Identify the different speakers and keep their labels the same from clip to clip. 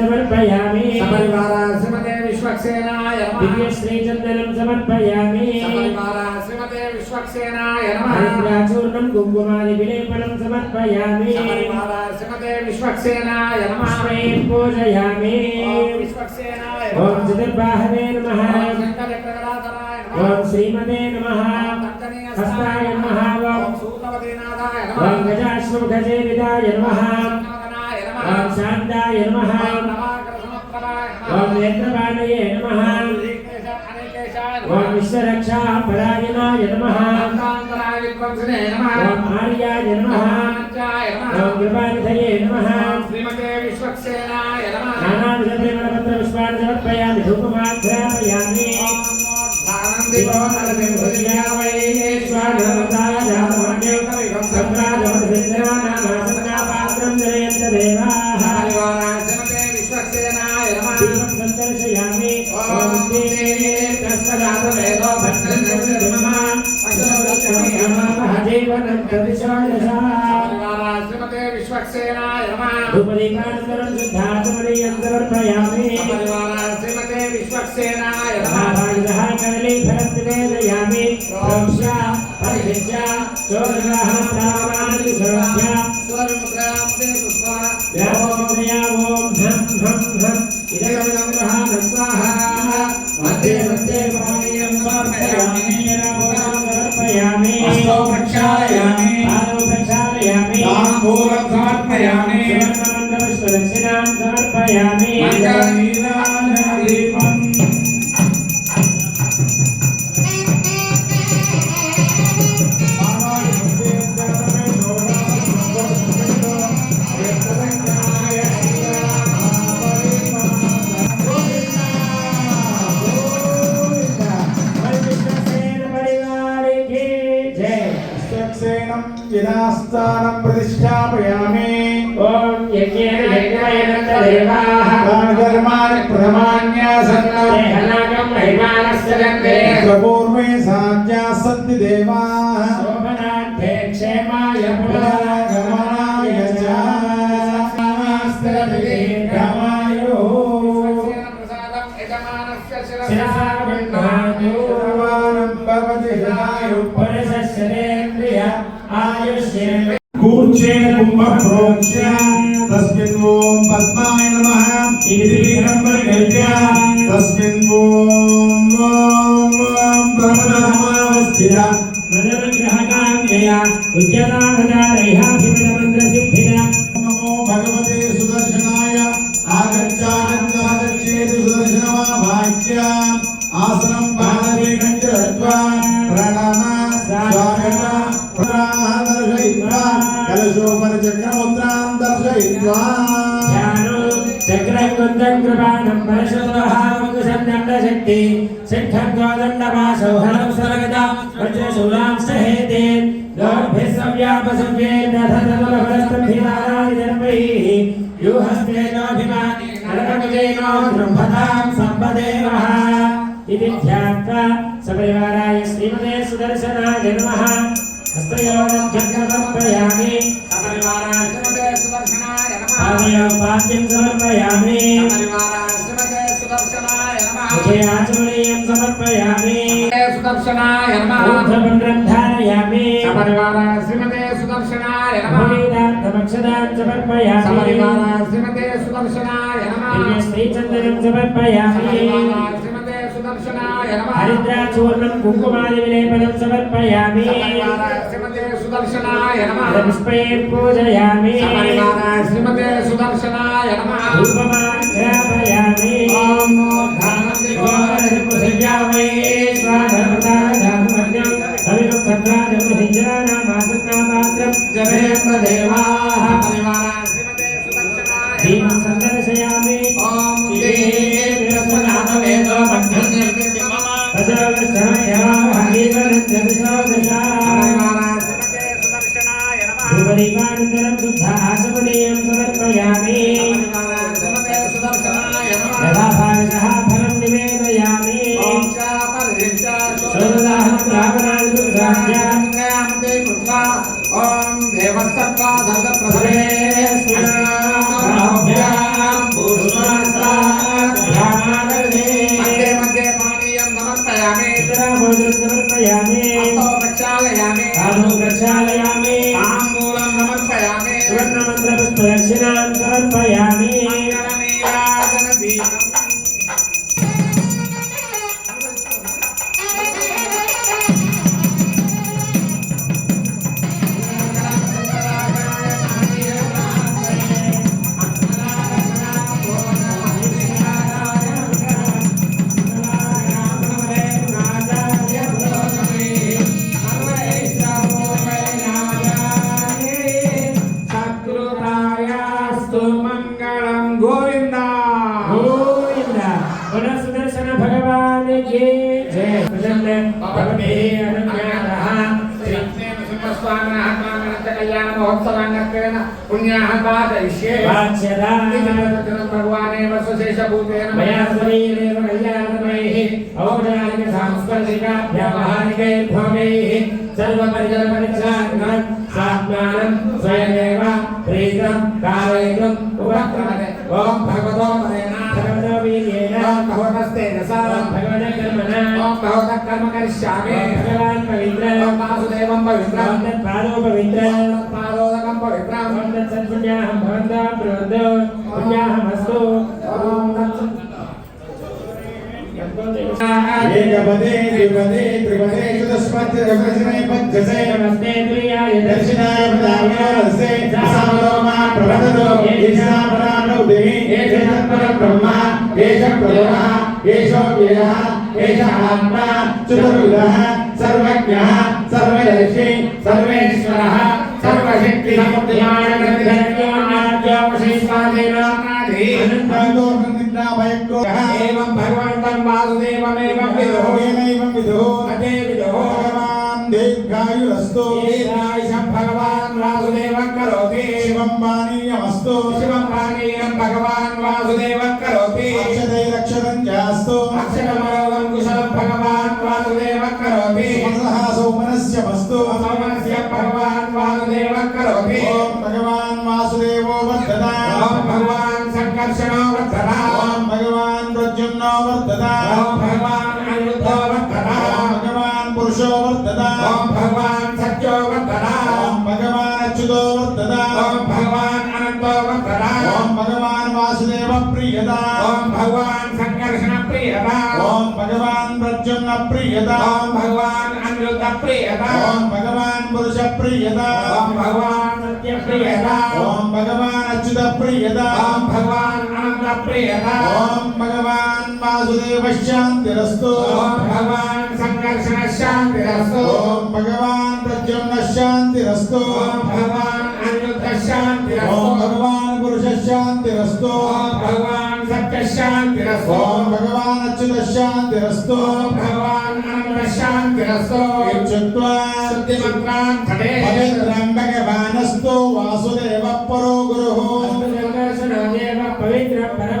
Speaker 1: సమర్పయామి.
Speaker 2: సపరివార శ్రీమతే విశ్వక్సేనాయ నమః.
Speaker 1: దివ్య శ్రీచందనం సమర్పయామి.
Speaker 2: సపరివార శ్రీమతే విశ్వక్సేనాయ నమః.
Speaker 1: హరిద్రాచూర్ణం కుంకుమాది విలేపనం సమర్పయామి.
Speaker 2: సపరివార శ్రీమతే విశ్వక్సేనాయ నమః.
Speaker 1: స్వయం పూజయామి.
Speaker 2: విశ్వక్సేనాయ
Speaker 1: ఓం
Speaker 2: నమః
Speaker 1: చతుర్బాహవే నమః.
Speaker 2: ఓం శంకరచక్రధరాయ నమః.
Speaker 1: నమః.
Speaker 2: ఓం
Speaker 1: హస్తాయ నమః.
Speaker 2: ఓం
Speaker 1: ఓం
Speaker 2: సూతవదీనాథాయ
Speaker 1: ఓం
Speaker 2: నమః.
Speaker 1: ఓం శాంతాయ నమః.
Speaker 2: ఓం నవాకర నమః
Speaker 1: ఓం నేత్రపాణయే నమః. ఓం విశ్వరక్షా పరాయణాయ నమః. ఓం ఆర్యాయ నమః. ఓం కృపానిధయే నమః.
Speaker 2: శ్రీమతే విశ్వక్సేనాయ నమః
Speaker 1: నానావిధ ప్రేమపత్ర పుష్పాన్ని సమర్పయామి ధూపమాఘ్రాపయామి
Speaker 2: ఆనందివో నరదే హృదయావై
Speaker 1: స్వాగతాయ
Speaker 2: శ్రీమతే విశ్వక్సేనాయ నమః.
Speaker 1: ప్రమాణ ప్రమాణ तस्मिन् ॐ पद्माय नमः
Speaker 3: इति विघ्नम्बरिकल्प्य तस्मिन्
Speaker 1: ॐ
Speaker 3: ॐ ॐ प्रमदमावस्थित मनविग्रहकान्यया उच्यता శ్రీకృష్ణాయ నమ హస్తయోగర్పయామి
Speaker 1: పాద్యం సమర్పయామి
Speaker 3: ఆచమనీయం సమర్పయామి సుదర్శనాయ
Speaker 1: నమూర్ధపండ్రం
Speaker 2: ధారయామి శ్రీమతే సుదర్శనాయ
Speaker 1: నమక్షదాం
Speaker 2: సమర్పయామి శ్రీమతే సుదర్శనాయ నమ శ్రీచందనం
Speaker 1: సమర్పయామి హరిద్రాచూర్ణం కుంకుమాది
Speaker 2: విలేపనం సమర్పయామి సుదర్శనాయ నమః
Speaker 1: పుష్పే
Speaker 2: పూజయామి శ్రీమతే సుదర్శనాయ నమః
Speaker 1: ధూపమాధ్యాపయామి
Speaker 2: ఓం ధానంది
Speaker 1: దేవా સર્વ સંયા
Speaker 2: భగవానేవ
Speaker 1: మయా శరీరేవ ఓం భగవాన్ పవిత్ర
Speaker 2: ఓం వాసుదేవం పవిత్రం
Speaker 1: ఓం తత్పాదో పవిత్ర
Speaker 2: పాదోదకం పవిత్రం
Speaker 1: ఓం తత్సత్పుణ్యాహం భవంతా ప్రవృద్ధో పుణ్యాహమస్తు ఓం తత్సత్
Speaker 3: ఏకపదే ద్విపదే త్రిపదే చతుష్పదే దశమే పంచసే
Speaker 1: నమస్తే ప్రియాయ
Speaker 3: దర్శనాయ ప్రదానోరసే సామలోమా ప్రవదతో ఈశా పరానౌదే ఏషత్పర బ్రహ్మ ఏష ప్రథమః ఏషో వ్యయః ఏష ఆత్మా చతుర్విధః సర్వజ్ఞః సర్వదర్శి సర్వేశ్వరः సర్వశక్తి
Speaker 2: ఏవం భగవంతం వాసుదేవమేవం విదో అదే విదో
Speaker 3: భగవాన్ దీర్ఘాయురస్తు
Speaker 2: ఈశాయిషం భగవాన్ వాసుదేవం కరోతి
Speaker 3: శివం పానీయమస్తు
Speaker 2: శివం పానీయం భగవాన్ వాసుదేవం కరోతి
Speaker 3: సౌమనస్యమస్తు
Speaker 2: సౌమనస్య భగవాన్ వాసుదేవం కరోతి
Speaker 3: ఓం భగవాన్ వాసుదేవో వర్ధత
Speaker 2: ఓం భగవాన్ సంకర్షణో వర్ధన
Speaker 3: ఓం భగవాన్ ప్రద్యుమ్నో వర్ధత
Speaker 2: ఓం భగవాన్ అనిరుద్ధో వర్ధన
Speaker 3: ఓం భగవాన్ పురుషో వర్ధత
Speaker 2: ఓం భగవాన్ సత్యో వర్ధన
Speaker 3: ఓం భగవాన్ అచ్యుతో వర్ధత
Speaker 2: ఓం భగవాన్ అనంతో వర్ధన
Speaker 3: ఓం భగవాన్ వాసుదేవ ప్రియత
Speaker 2: ఓం భగవాన్ సంకర్షణ ప్రియత
Speaker 3: ఓం భగవాన్ ప్రద్యుమ్న ప్రియత
Speaker 2: ఓం భగవాన్
Speaker 3: భగవాన్ పురుష ప్రియత
Speaker 2: ఓం భగవాన్ సత్య ప్రియత
Speaker 3: ఓం భగవాన్ అచ్యుత ప్రియత
Speaker 2: ఓం భగవాన్ అనంత ప్రియత
Speaker 3: ఓం భగవాన్ వాసుదేవ శాంతిరస్తు
Speaker 2: ఓం భగవాన్ సంకర్షణ శాంతిరస్తు
Speaker 3: ఓం భగవాన్ ప్రద్యుమ్న శాంతిరస్తు
Speaker 2: ఓం భగవాన్ అనిరుద్ధ శాంతిరస్తు
Speaker 3: ఓం భగవాన్ పురుష శాంతిరస్తు
Speaker 2: ఓం భగవాన్ సత్య శాంతిరస్తు.
Speaker 3: భగవాన్ అచ్యుత శాంతిరస్తు.
Speaker 2: భగవాన్ అనంత శాంతిరస్తు.
Speaker 3: ఇత్యుక్త్వా
Speaker 2: శుద్ధిమంత్రాన్ ఘటే
Speaker 3: పవిత్రం భగవానస్తు. వాసుదేవ పరో గురుః.
Speaker 1: పవిత్ర పరమ.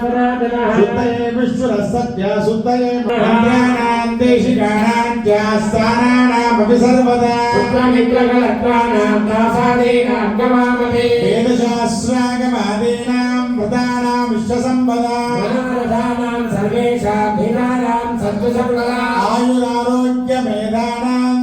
Speaker 3: శుద్ధయే విశ్వరः సత్య శుద్ధయే మంత్రాణాం దేశికానాం చ స్థానానామపి సర్వదా.
Speaker 1: పుత్రమిత్రకలత్వానాం దాసాదీనాం గమామపి
Speaker 3: వేదశాస్త్రాగమాదీనాం వ్రతానాం విశ్వసంపదా.
Speaker 1: మనోరథానాం సర్వేషాం భిన్నానాం సత్తు సర్వదా
Speaker 3: ఆయురారోగ్య మేధానాం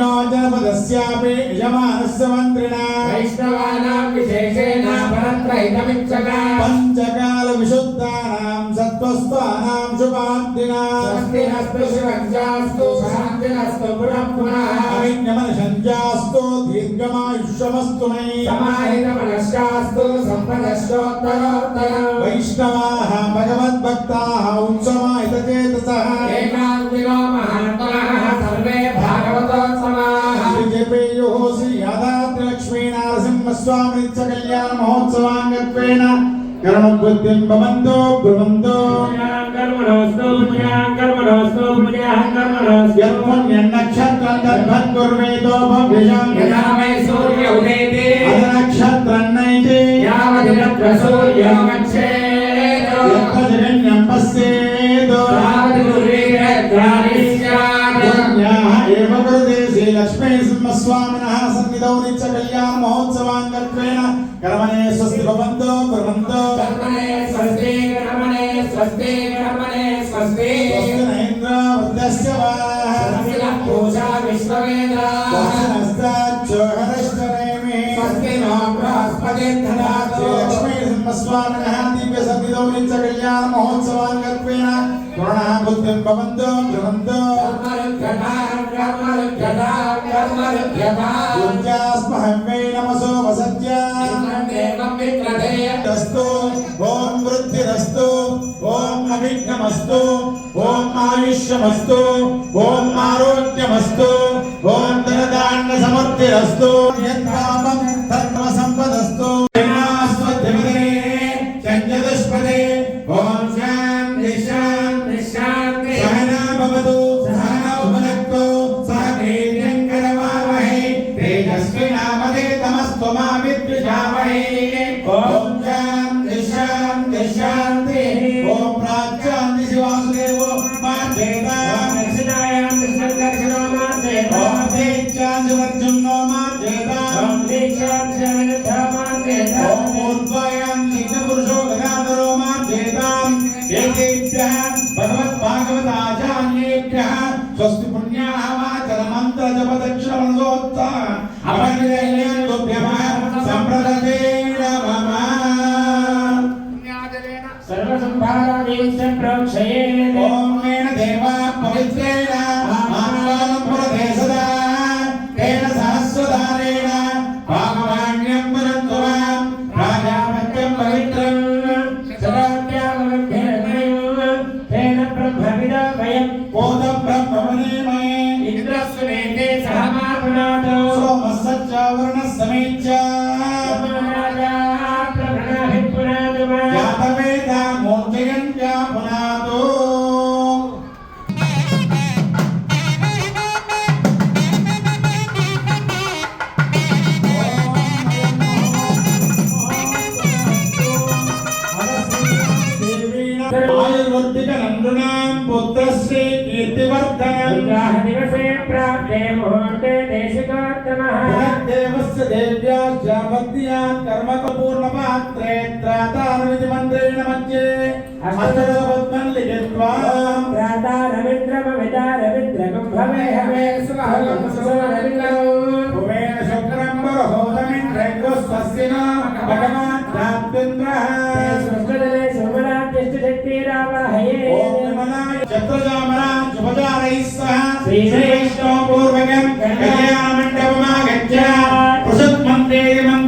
Speaker 3: ధనధాన్యాది సంపదా
Speaker 1: పుణ్యానామణిమాదీనాం గుణానాం శ్రేయసామపి
Speaker 3: రాజ్ఞో జనపదస్యాపి యజమానస్య మంత్రిణా
Speaker 1: వైష్ణవానాం విశేషేణ పరత్రైతమిచ్చగా
Speaker 3: పంచకాల విశుద్ధానాం సత్వస్థానాం శుభాంతినా
Speaker 1: స్వస్తి హస్తు శివంజాస్తు శాంతిరస్తు పునః పునః
Speaker 3: అవిజ్ఞమనశంజాస్తు దీర్ఘమాయుష్యమస్తు మే నిత్య కళ్యాణ మహోత్సవాంగత్వేన కర్మబుద్ధిం భవంతో యత్పుణ్యం నక్షత్రం దర్భం కుర్వేదో భవ్యం
Speaker 2: యదా వై సూర్య
Speaker 3: అద నక్షత్రం నైతే ఏవ కృతే సింహస్వామినः సన్నిధౌ నిత్య కళ్యాణ కర్మణే స్వస్తి భవంతో బ్రువంతో
Speaker 2: కర్మణే స్వస్తి కర్మణే స్వస్తి కర్మణే స్వస్తి
Speaker 3: స్వస్తి నైంద్ర వృద్ధస్య వా
Speaker 2: స్వస్తి పూజా విశ్వవేదా
Speaker 3: స్వస్తి నస్తాచ్చోహరష్టనేమి
Speaker 2: స్వస్తి నో బృహస్పతిర్దదాతు
Speaker 3: శ్రీలక్ష్మీ సింహస్వామినः దివ్య సన్నిధౌ నిత్య కళ్యాణ మహోత్సవాంగత్వేన పురాణ బుద్ధిం భవంతో బ్రువంతో
Speaker 2: కర్మరుద్యతాం కర్మరుద్యతాం కర్మరుద్యతాం
Speaker 3: పూజ్యాస్మహం వై నమసో అస్తు ఓం వృద్ధిరస్తు ఓం అవిఘ్నమస్తు ఓం ఆయుష్యమస్తు ఓం ఆరోగ్యమస్తు ఓం ధనధాన్య సమృద్ధిరస్తు. యత్పాపం
Speaker 2: శరణధామాధ్యేత
Speaker 3: ॐ
Speaker 2: वे मुहूर्ते देवस्य
Speaker 3: देव्याश्च भक्त्या कर्मकपूर्णपात्रे त्रातारविधिमन्त्रेण मध्ये हस्तपद्मं लिखित्वा त्राता
Speaker 2: रविन्द्रमविता रविन्द्रकं भवे हवे सुखं सुरविन्द्रं भुवेन शुक्रं
Speaker 3: बरहोदमिन्द्रैको स्वस्य नाम भगवान् धात्विन्द्रः संस्कृतले
Speaker 2: सोमराज्यस्तु शक्तिरामहये ॐ नमः
Speaker 3: चतुर्जामरा शुभजारैः सह। श्रीश्री సహ
Speaker 2: శ్రీ
Speaker 3: శ్రీవైష్ణవపూర్వకం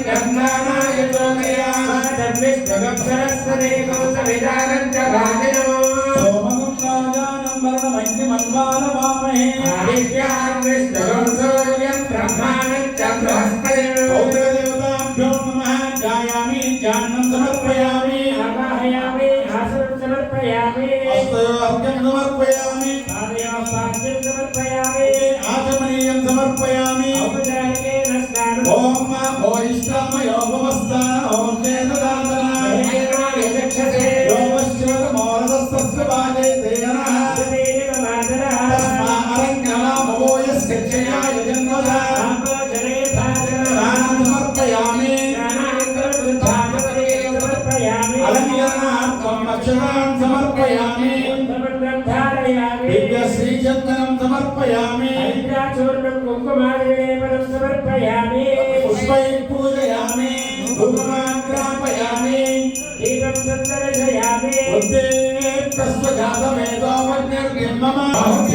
Speaker 3: సమర్పయామి
Speaker 2: ఓం ఓ
Speaker 4: ఇష్టమయోగమ 妈妈。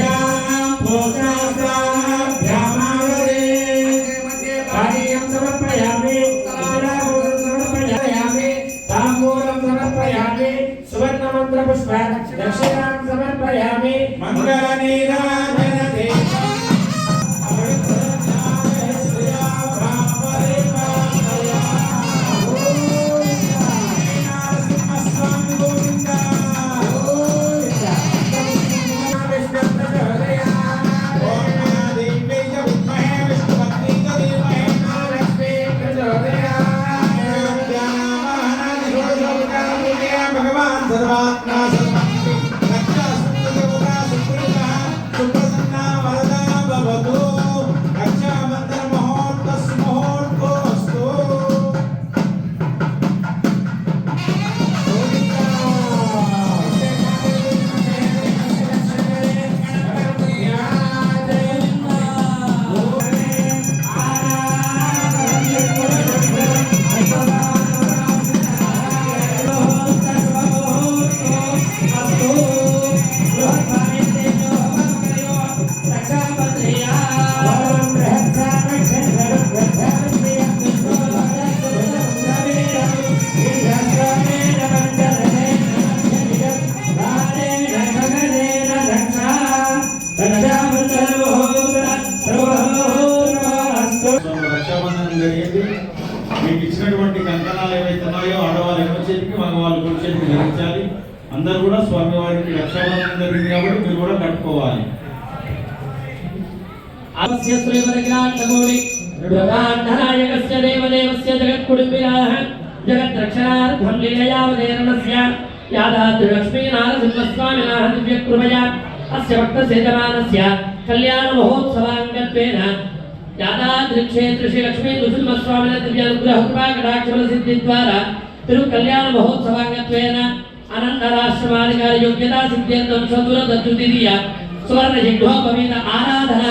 Speaker 4: सेतमानस्य कल्याणमहोत्सवाङ्गत्वेन यादाद्रिक्षेत्र श्रीलक्ष्मी नृसिंहस्वामिन दिव्यानुग्रहकृपाकटाक्षफलसिद्धिद्वारा तिरुकल्याणमहोत्सवाङ्गत्वेन अनन्तराश्रमाधिकारयोग्यता सिद्ध्यन्तं सदुरदत्तुतिरिय आराधना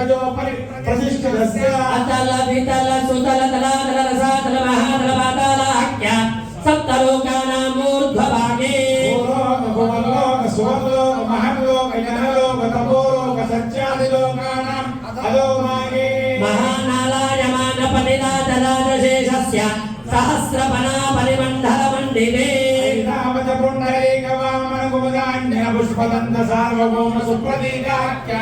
Speaker 3: గజోపరి ప్రతిష్ఠితస్య
Speaker 4: అతల వితల భాగే
Speaker 3: భూలోక సువర్లోక మహర్లోక జనలోక పుష్పదంత సార్వభౌమ సుప్రతీకాఖ్య.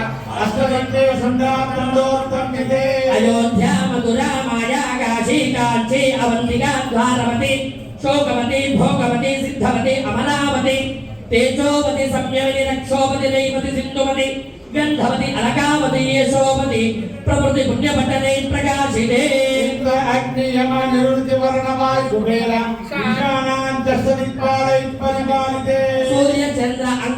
Speaker 3: అష్టదంతే
Speaker 4: సంధాతండోత్తంగితే అయోధ్యా మధురా మాయా కాశీ కాంచీ అవంతిగా ద్వారవతి శోకవతి భోగవతి సిద్ధవతి అమరావతి. తేజోవతి సంయమిని రక్షోవతి దైవతి సింధువతి గంధవతి అలకావతి యశోవతి ప్రకృతి
Speaker 3: పుణ్యపట్టణై ప్రకాశితే. అగ్నియమ నిరుతి వర్ణమాయ కుబేర. ఈశానాంతస్త పరిపాలితే. సూర్య చంద్ర అంగ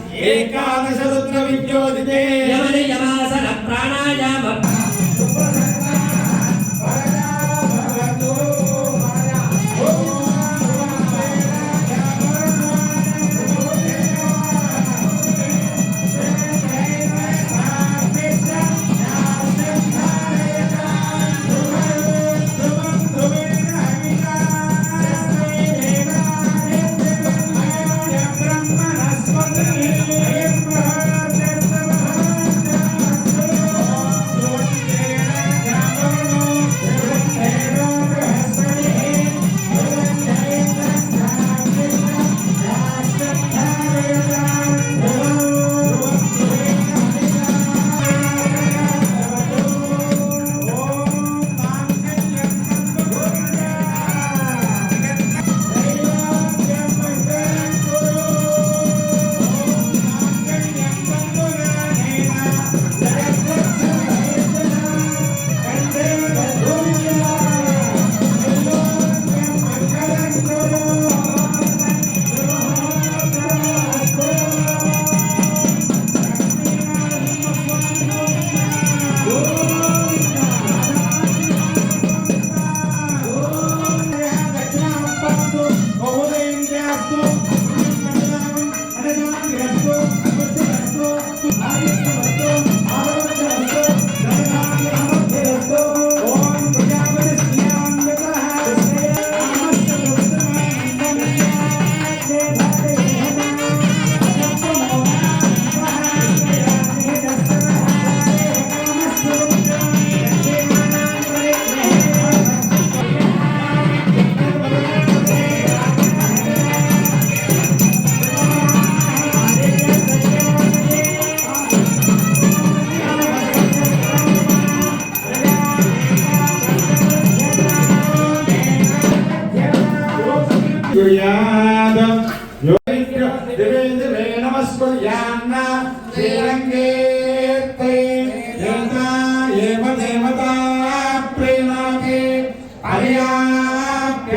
Speaker 3: ఏకాదశ రుద్ర విద్యోదితే యమని యమాసన ప్రాణాయామ.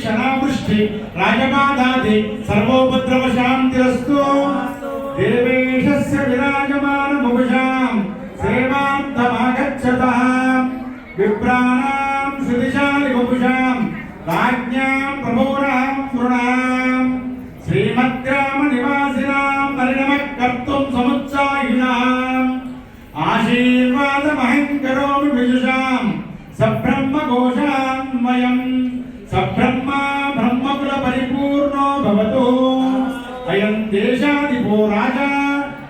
Speaker 3: దుర్భిక్షణావృష్టి రాజమాదాది సర్వోపద్రవ ఓ రాజా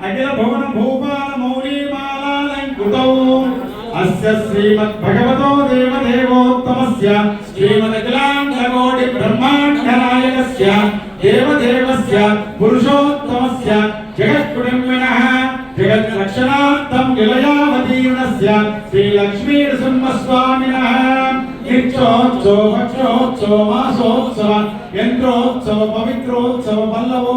Speaker 3: అఖిల భువన భూపాల మౌళీమాలాలంకృతౌ అస్య శ్రీమద్ భగవతో దేవదేవోత్తమస్య శ్రీమదఖిలాండకోటి బ్రహ్మాండ నాయకస్య దేవదేవస్య పురుషోత్తమస్య జగత్కుటుంబినః జగత్ రక్షణార్థం నిలయావతీర్ణస్య శ్రీ లక్ష్మీ నిత్యోత్సవ భక్షోత్సవ మాసోత్సవ యంత్రోత్సవ పవిత్రోత్సవ పల్లవో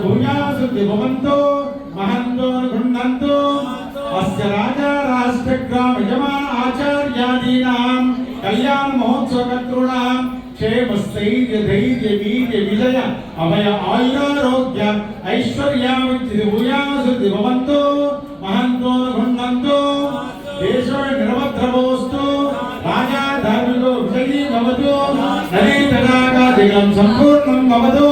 Speaker 3: భూయాసు భవంతో మహంతో గృహంతో అస్య రాజా రాష్ట్ర యజమాన ఆచార్యాదీనాం కళ్యాణ మహోత్సవ కర్తॄణాం క్షేమ స్థైర్య ధైర్య వీర్య విజయ అభయ ఆయురారోగ్య ఐశ్వర్యావిద్య భూయాసు భవంతో మహంతో గృహంతో దేశో నిరవద్రవోస్తు రాజా ధార్మికో విజయీ భవతు నదీ సంపూర్ణం భవతు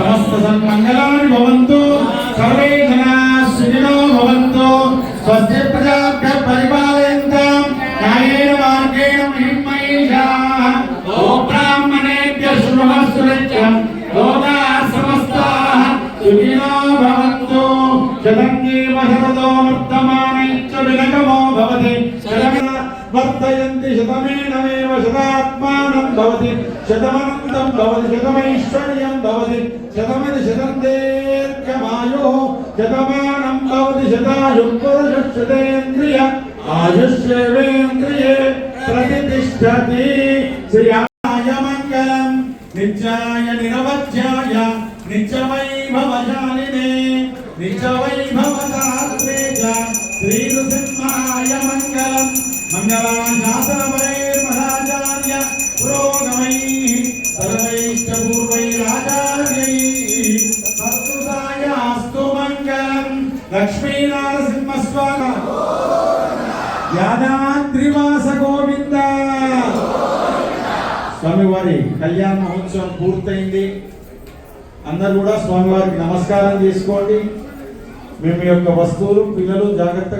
Speaker 3: సమస్త సన్మంగళాన్ని భవంతు. సర్వే జనా సుఖినో భవంతు. స్వస్య ప్రజాభ్య పరిపాలయంతాం. న్యాయేన మార్గేణ మహిమహేషాః. ఓ బ్రాహ్మణేభ్య శుభమస్తు నిత్యం లోకాः సమస్తాः. సుఖినో భవంతు. శతంజీవ శరదో వర్తమానైచ్చ విలకమో భవతి. శతమిన వర్ధయంతి శతమేనమేవ శతాత్మానం భవతి శతమనంతం భవతి శతమైశ్వర్యం భవతి శతమిది శతం దీర్ఘమాయు శతమానం భవతి శతాయుః పురుషः శతేంద్రియ ఆయుష్యేవేంద్రియే ప్రతిష్టతి శ్రీయాయ మంగళం నిత్యాయ నిరవధ్యాయ నిత్యవైభవశాలినే నిత్యవైభవదాత్రే మంగళాశాసనపరైర్మహాచార్య పురోగమైః సర్వైశ్చ పూర్వైరాచార్యైः సత్కృతాయాస్తు మంగళం లక్ష్మీనారసింహస్వామి యాదాద్రివాస గోవింద స్వామివారి కళ్యాణ మహోత్సవం పూర్తయింది. అందరు కూడా స్వామివారికి నమస్కారం చేసుకోండి. మేము యొక్క వస్తువులు పిల్లలు జాగ్రత్తగా